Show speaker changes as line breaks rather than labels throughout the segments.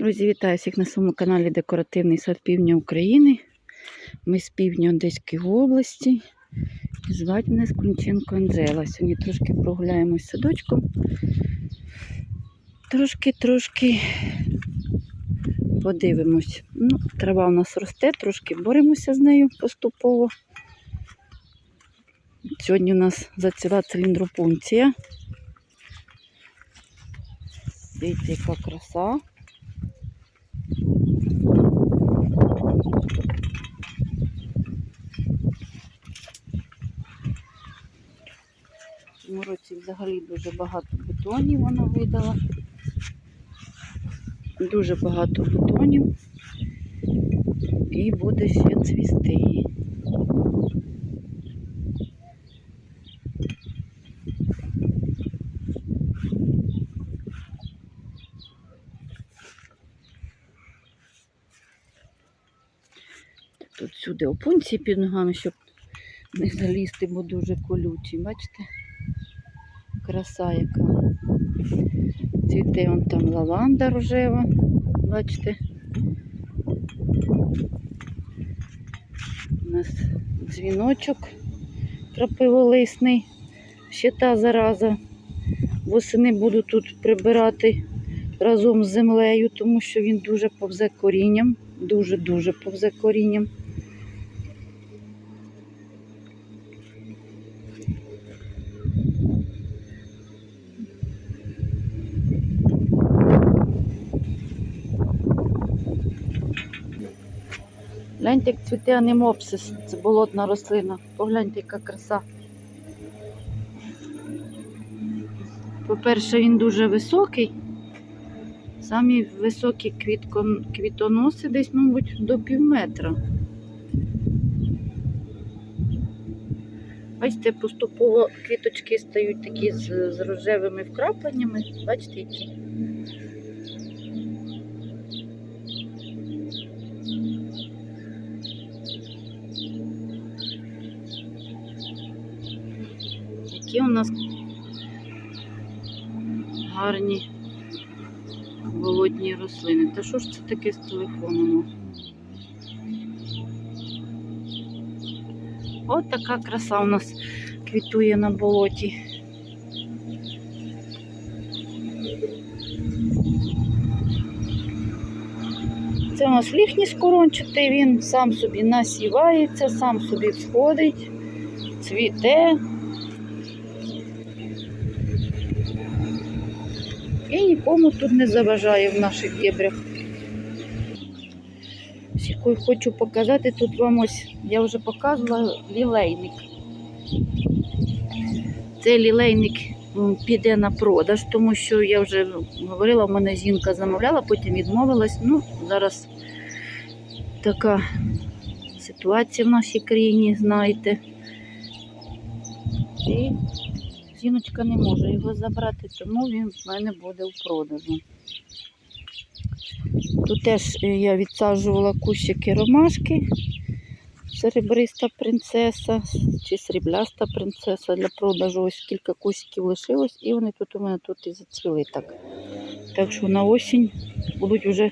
Друзі, вітаю всіх на своєму каналі Декоративний сад Півдня України. Ми з півдня Одеської області. Звати мене Скунченко Анжела. Сьогодні трошки прогуляємось садочком. Трошки-трошки подивимось. Ну, трава у нас росте, трошки боремося з нею поступово. Сьогодні у нас заціла циліндропункція. Дивіться, яка краса. Цьому році взагалі дуже багато бутонів вона видала. Дуже багато бутонів. І буде ще цвісти. Тут сюди опунції під ногами, щоб не залізти, бо дуже колючі. Бачите? Краса яка. Цвіте вон там лаванда рожева. Бачите? У нас дзвіночок крапиволисний. Ще та зараза. Восени буду тут прибирати разом з землею, тому що він дуже повзе корінням. Дуже-дуже повзе корінням. Гляньте, як цвіте анемопсис. Це болотна рослина. Погляньте, яка краса. По-перше, він дуже високий. Самі високі квітоноси десь, мабуть, до пів метра. Бачите, поступово квіточки стають такі з, з рожевими вкрапленнями. Бачите, які? Які у нас гарні болотні рослини. Та що ж це таке з телефоном? От така краса у нас квітує на болоті. Це у нас ліхніс корончатий, він сам собі насівається, сам собі всходить, цвіте. І нікому тут не заважає в наших дебрях. Ще Хочу показати тут вам ось, я вже показувала лілейник. Цей лілейник піде на продаж, тому що я вже говорила, в мене жінка замовляла, потім відмовилась. Ну, зараз така ситуація в нашій країні, знаєте. Жіночка не може його забрати, тому він в мене буде в продажу. Тут теж е, я відсаджувала кущики ромашки, серебриста принцеса чи срібляста принцеса для продажу. Ось кілька кущиків лишилось, і вони тут у мене тут і зацвіли так. Так що на осінь будуть вже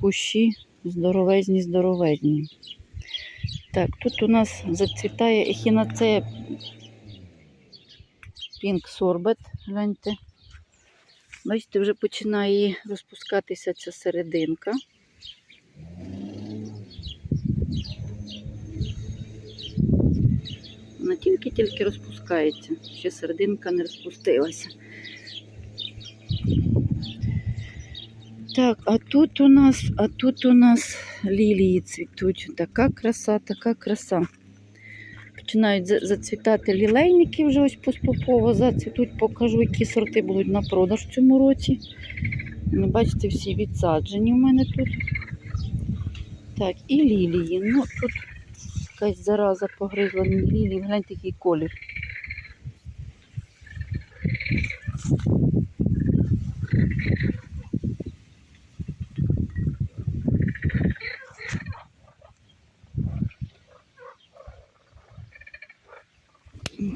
кущі здоровезні, здоровезні. Так, тут у нас зацвітає ехінацея Пінк сорбет, гляньте. Бачите, вже починає розпускатися ця серединка. Вона тільки-тільки розпускається, ще серединка не розпустилася. Так, а тут у нас, а тут у нас лілії цвітуть. Така краса, така краса починають зацвітати лілейники вже ось поступово зацвітуть. Покажу, які сорти будуть на продаж в цьому році. Не бачите, всі відсаджені в мене тут. Так, і лілії. Ну, тут якась зараза погризла лілії. Гляньте, який колір.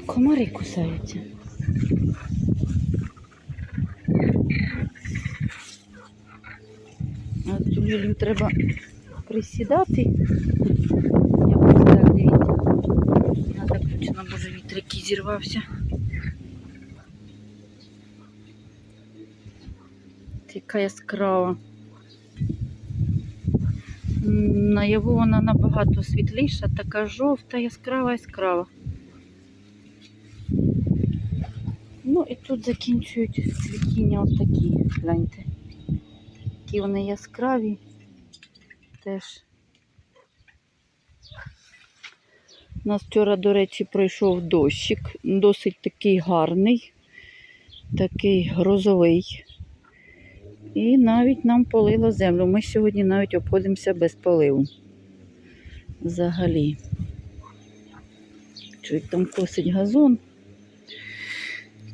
Комари кусаються. А цю лілію треба присідати. Якось так, дивіться. Вона так точно, боже, вітер який зірвався. Яка яскрава. Наяву вона набагато світліша, така жовта, яскрава, яскрава. Ну і тут закінчують цвітіння отакі, гляньте. Такі вони яскраві теж. У нас вчора, до речі, пройшов дощик, досить такий гарний, такий грозовий. І навіть нам полило землю. Ми сьогодні навіть обходимося без поливу. Взагалі. Чуть там косить газон.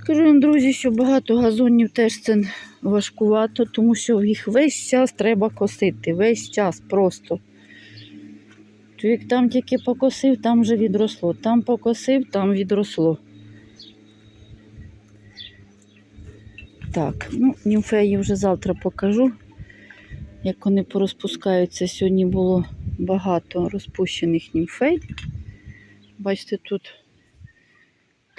Скажу вам, друзі, що багато газонів теж це важкувато, тому що їх весь час треба косити. Весь час просто. Чоловік там тільки покосив, там вже відросло. Там покосив, там відросло. Так, ну, німфеї вже завтра покажу, як вони порозпускаються. Сьогодні було багато розпущених німфей. Бачите, тут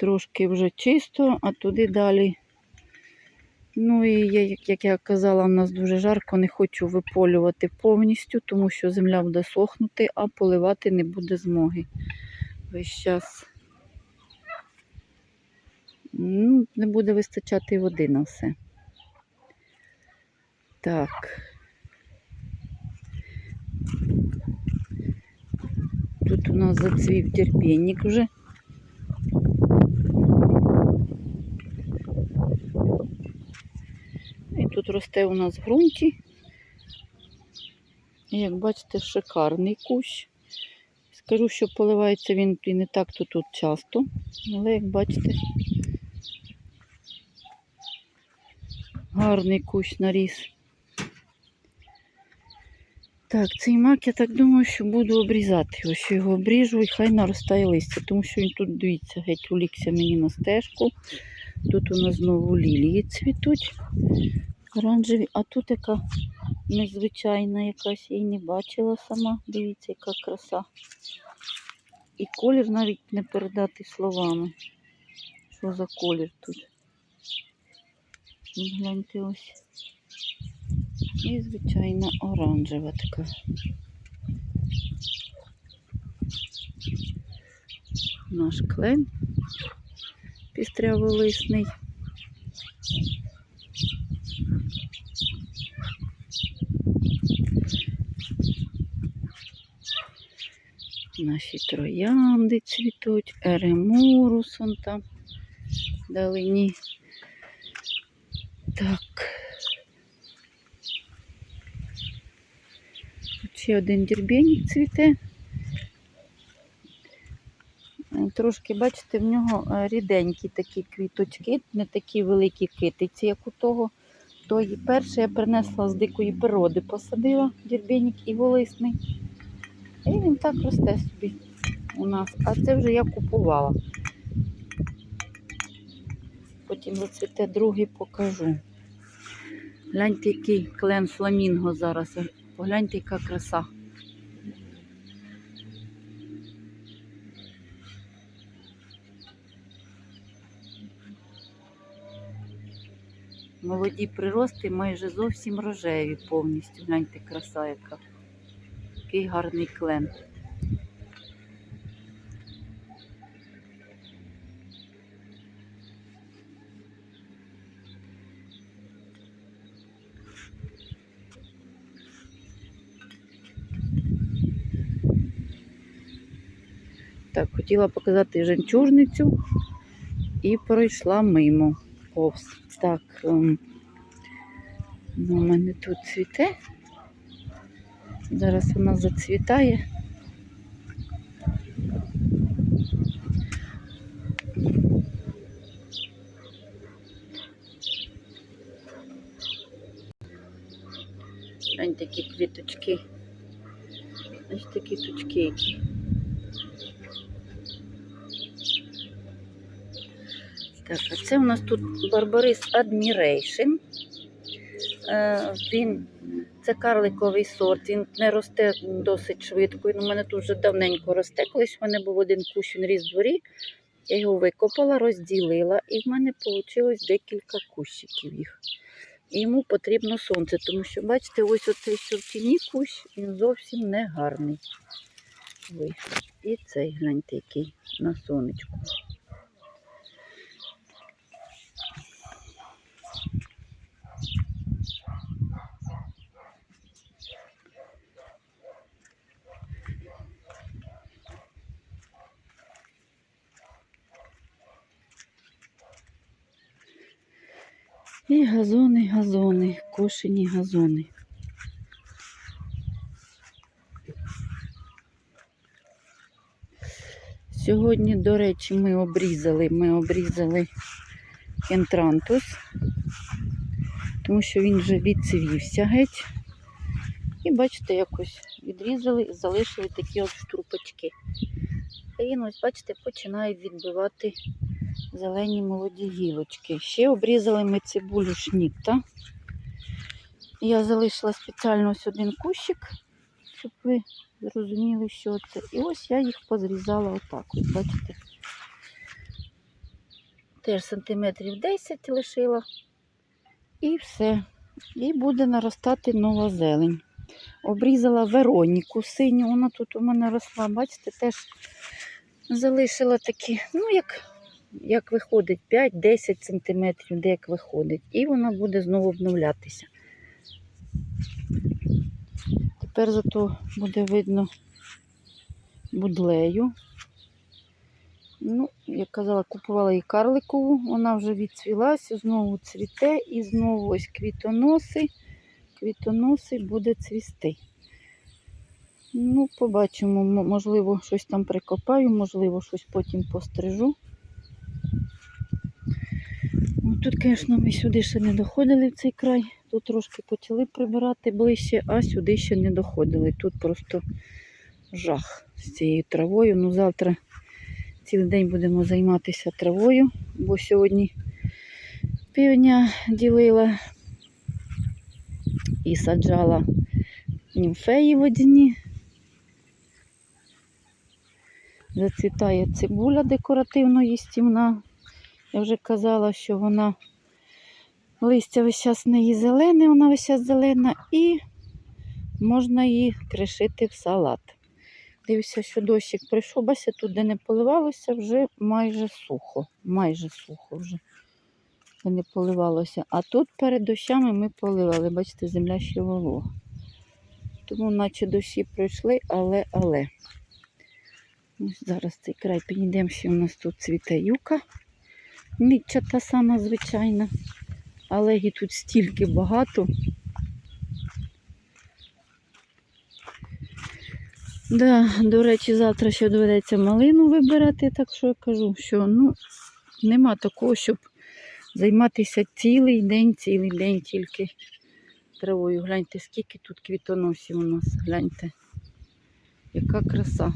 трошки вже чисто, а туди далі. Ну і я, як- я казала, в нас дуже жарко, не хочу виполювати повністю, тому що земля буде сохнути, а поливати не буде змоги. Весь час ну, не буде вистачати води на все. Так. Тут у нас зацвів терпінник вже. І тут росте у нас в ґрунті. І, Як бачите, шикарний кущ. Скажу, що поливається він і не так то тут часто, але як бачите, гарний кущ наріс. Так, цей мак, я так думаю, що буду обрізати. Ось що його обріжу і хай наростає листя, тому що він тут, дивіться, геть улікся мені на стежку. Тут у нас знову лілії цвітуть оранжеві, а тут яка незвичайна якась, я її не бачила сама. Дивіться, яка краса. І колір навіть не передати словами. Що за колір тут? Ну, Гляньте ось. І звичайна оранжева така. Наш клен пістряволисний. Наші троянди цвітуть, еремурус он там вдалині. Так. Тут ще один дірбєнік цвіте. Е, Трошки, бачите, в нього е, ріденькі такі квіточки, не такі великі китиці, як у того. Той перший я принесла з дикої природи, посадила дірбінік і волисний. І він так росте собі у нас. А це вже я купувала. Потім зацвіте другий покажу. Гляньте, який клен фламінго зараз. Погляньте, яка краса. Молоді прирости майже зовсім рожеві повністю. Гляньте, краса яка. Який гарний клен. Так, хотіла показати жемчужницю і пройшла мимо. Повз. Так, ем, ну, у мене тут цвіте. Зараз вона зацвітає. Глянь такі квіточки. Ось такі тучки. Так, це у нас тут Барбарис Admiration. Е, Він це карликовий сорт, він не росте досить швидко. Він у мене тут вже давненько росте. Колись в мене був один кущ, він ріс в дворі. Я його викопала, розділила, і в мене вийшло декілька кущиків їх. Йому потрібно сонце, тому що, бачите, ось оцей тіні кущ, він зовсім не гарний. Вийшов. І цей гляньте, який на сонечку. І газони, газони, кошені газони. Сьогодні, до речі, ми обрізали, ми обрізали кентрантус, тому що він вже відцвівся геть. І бачите, якось відрізали і залишили такі от штурпочки. А він, ось, бачите, починає відбивати зелені молоді гілочки. Ще обрізали ми цибулю шнітта. Я залишила спеціально ось один кущик, щоб ви зрозуміли, що це. І ось я їх позрізала отак. Ось, бачите. Теж сантиметрів 10 лишила. І все. І буде наростати нова зелень. Обрізала Вероніку синю, вона тут у мене росла, бачите, теж залишила такі, ну, як як виходить, 5-10 сантиметрів, де як виходить. І вона буде знову обновлятися. Тепер зато буде видно будлею. Ну, як казала, купувала її карликову, вона вже відцвілася, знову цвіте і знову ось квітоноси. Квітоноси буде цвісти. Ну, побачимо, можливо, щось там прикопаю, можливо, щось потім пострижу. Тут, звісно, ми сюди ще не доходили в цей край. Тут трошки почали прибирати ближче, а сюди ще не доходили. Тут просто жах з цією травою. Ну, завтра цілий день будемо займатися травою, бо сьогодні півдня ділила і саджала німфеї водяні. Зацвітає цибуля декоративно їстівна. Я вже казала, що вона листя весь час неї зелене, вона весь час зелена, і можна її кришити в салат. Дивлюся, що дощик прийшов, бачите, тут, де не поливалося, вже майже сухо. Майже сухо вже де не поливалося. А тут перед дощами ми поливали. Бачите, земля ще волога. Тому наче дощі пройшли, але, але. Ось зараз цей край підійдемо, ще у нас тут цвіте юка. Мітча та сама звичайна. Але її тут стільки багато. Да, до речі, завтра ще доведеться малину вибирати, так що я кажу, що ну, нема такого, щоб займатися цілий день, цілий день тільки травою. Гляньте, скільки тут квітоносів у нас, гляньте. Яка краса.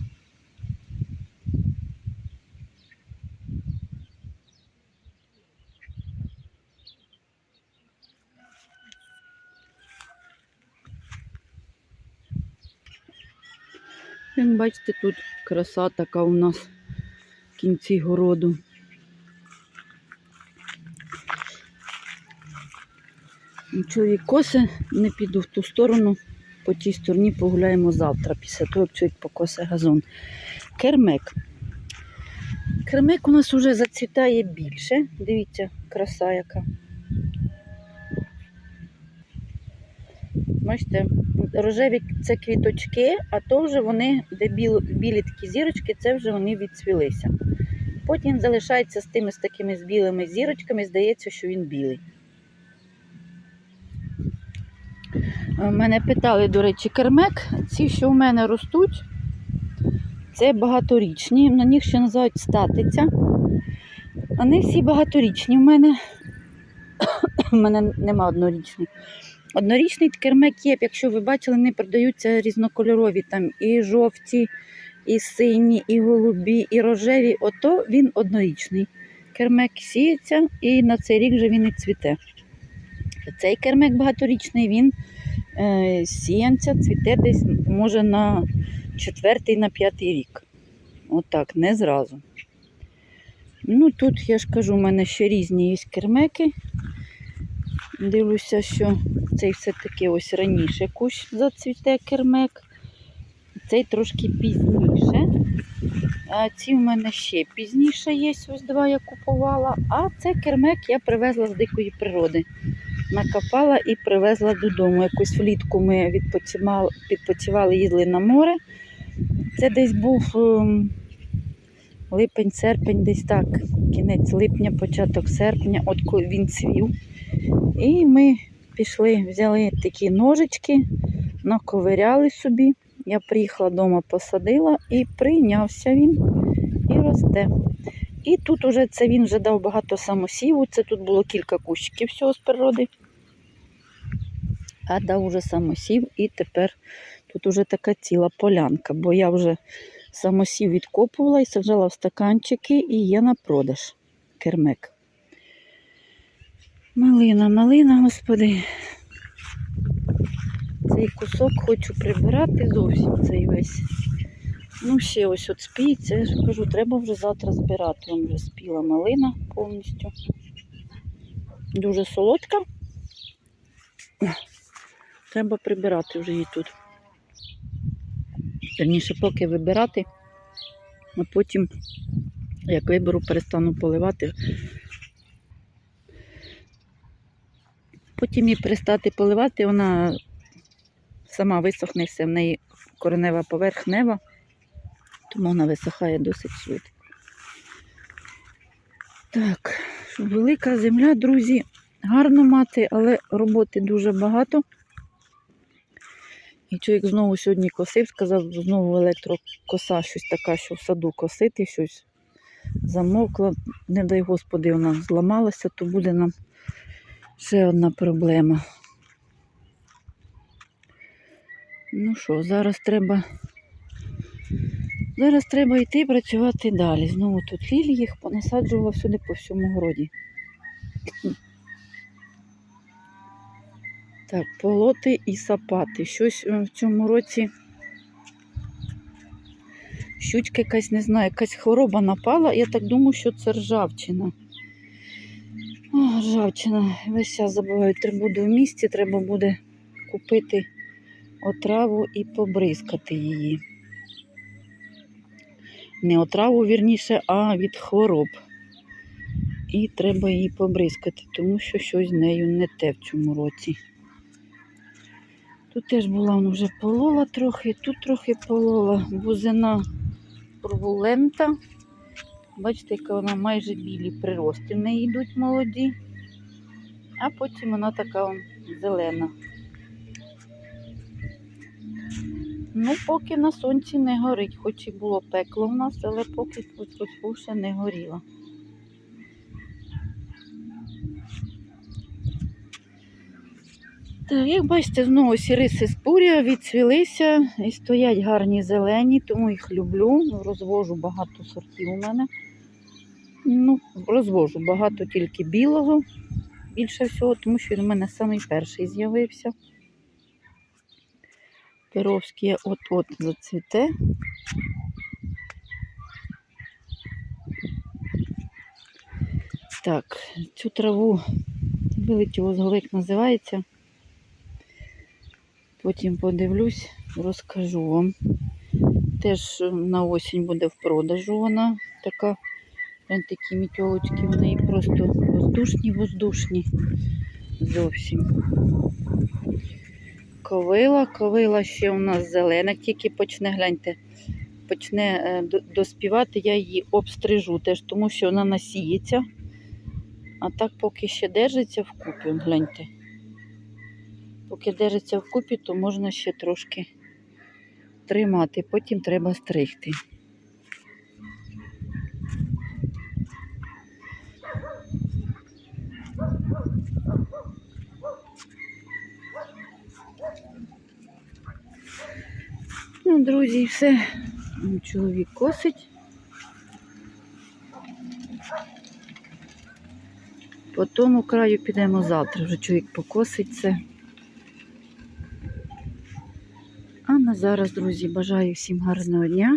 Як бачите, тут краса така у нас в кінці городу. Чоловік косе, не піду в ту сторону, по тій стороні погуляємо завтра, після того, як чоловік покосе газон. Кермек. Кермек у нас вже зацвітає більше. Дивіться, краса яка. Бачите, рожеві це квіточки, а то вже вони, де білі, такі зірочки, це вже вони відцвілися. Потім залишається з тими з такими з білими зірочками, здається, що він білий. Е, Мене питали, до речі, кермек. Ці, що в мене ростуть, це багаторічні. На них ще називають статиця. Вони всі багаторічні. У мене У мене нема однорічних. Однорічний кермек є, якщо ви бачили, вони продаються різнокольорові, там і жовті, і сині, і голубі, і рожеві. Ото він однорічний. Кермек сіється і на цей рік вже він і цвіте. Цей кермик багаторічний, він е, сіянця цвіте десь, може, на четвертий, на п'ятий рік. Отак, не зразу. Ну, тут, я ж кажу, у мене ще різні є кермеки. Дивлюся, що цей все-таки ось раніше кущ зацвіте кермек. Цей трошки пізніше. А ці в мене ще пізніше є, ось два я купувала. А це кермек я привезла з дикої природи. Накопала і привезла додому. Якусь влітку ми відпочивали, їздили на море. Це десь був ем, липень, серпень, десь так, кінець липня, початок серпня, от він цвів. І ми пішли, взяли такі ножички, наковиряли собі. Я приїхала вдома, посадила і прийнявся він і росте. І тут уже це він вже дав багато самосіву. Це тут було кілька кущиків всього з природи. А дав уже самосів, і тепер тут уже така ціла полянка, бо я вже самосів відкопувала і саджала в стаканчики і є на продаж кермек. Малина, малина, господи. Цей кусок хочу прибирати зовсім цей весь. Ну, ще ось от спіється, я ж кажу, треба вже завтра збирати. Вон вже спіла малина повністю. Дуже солодка. Треба прибирати вже її тут. Верніше, поки вибирати, а потім, як виберу, перестану поливати. Потім її перестати поливати, вона сама висохне все, в неї коренева поверхнева, тому вона висихає досить швидко. Так, велика земля, друзі, гарно мати, але роботи дуже багато. І чоловік знову сьогодні косив, сказав, знову електрокоса, щось така, що в саду косити, щось замовкла. Не дай Господи, вона зламалася, то буде нам ще одна проблема. Ну що, зараз треба. Зараз треба йти працювати далі. Знову тут лілії їх понасаджувала всюди по всьому городі. Так, полоти і сапати. Щось е, в цьому році щучка якась, не знаю, якась хвороба напала. Я так думаю, що це ржавчина. О, ржавчина. Весь час забуваю, треба буде в місті, треба буде купити отраву і побризкати її. Не отраву, вірніше, а від хвороб. І треба її побризкати, тому що щось з нею не те в цьому році. Тут теж була вже полола трохи, тут трохи полола. Бузина провулента. Бачите, яка вона майже білі прирости в неї йдуть молоді, а потім вона така зелена. Ну, поки на сонці не горить, хоч і було пекло в нас, але поки тут ще не горіло. Так, як бачите, знову сіриси спурія відцвілися і стоять гарні зелені, тому їх люблю. Розвожу багато сортів у мене. Ну, розвожу багато тільки білого, більше всього, тому що він у мене самий перший з'явився. Перовський от-от зацвіте. Так, цю траву вилетіло з голови, називається. Потім подивлюсь, розкажу вам. Теж на осінь буде в продажу вона така. Прям такі мітьолочки, в неї просто воздушні, воздушні зовсім. Ковила, ковила ще у нас зелена, тільки почне, гляньте, почне е, доспівати, я її обстрижу теж, тому що вона насіється. А так поки ще держиться вкупі, гляньте. Поки держиться вкупі, то можна ще трошки тримати, потім треба стригти. Ну, друзі, і все. Чоловік косить. По тому краю підемо завтра. Вже чоловік покосить це. А на зараз, друзі, бажаю всім гарного дня.